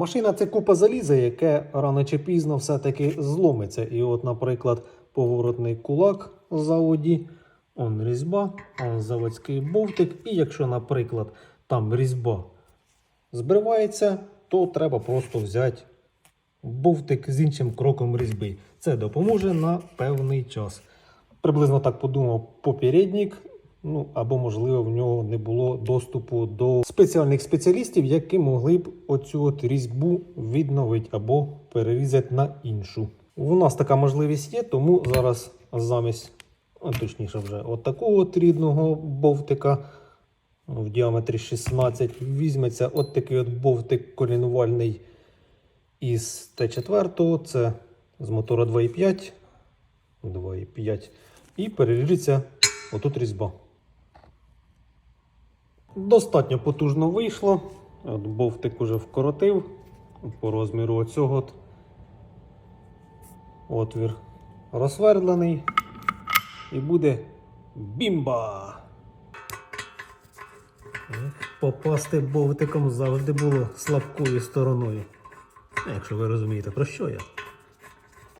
Машина це купа заліза, яке рано чи пізно все-таки зломиться. І от, наприклад, поворотний кулак заводі, он різьба, он заводський бовтик. І якщо, наприклад, там різьба збривається, то треба просто взяти бовтик з іншим кроком різьби. Це допоможе на певний час. Приблизно так подумав попередник. Ну або, можливо, в нього не було доступу до спеціальних спеціалістів, які могли б оцю от різьбу відновити або перерізати на іншу. У нас така можливість є, тому зараз замість, точніше, вже от такого от рідного бовтика в діаметрі 16 візьметься от такий от бовтик колінувальний із Т4, це з мотора 2,5, 2,5 і переріжеться отут різьба. Достатньо потужно вийшло. От бовтик уже вкоротив по розміру оцього от отвір розсвердлений. І буде бімба! Попасти бовтиком завжди було слабкою стороною. Якщо ви розумієте, про що я.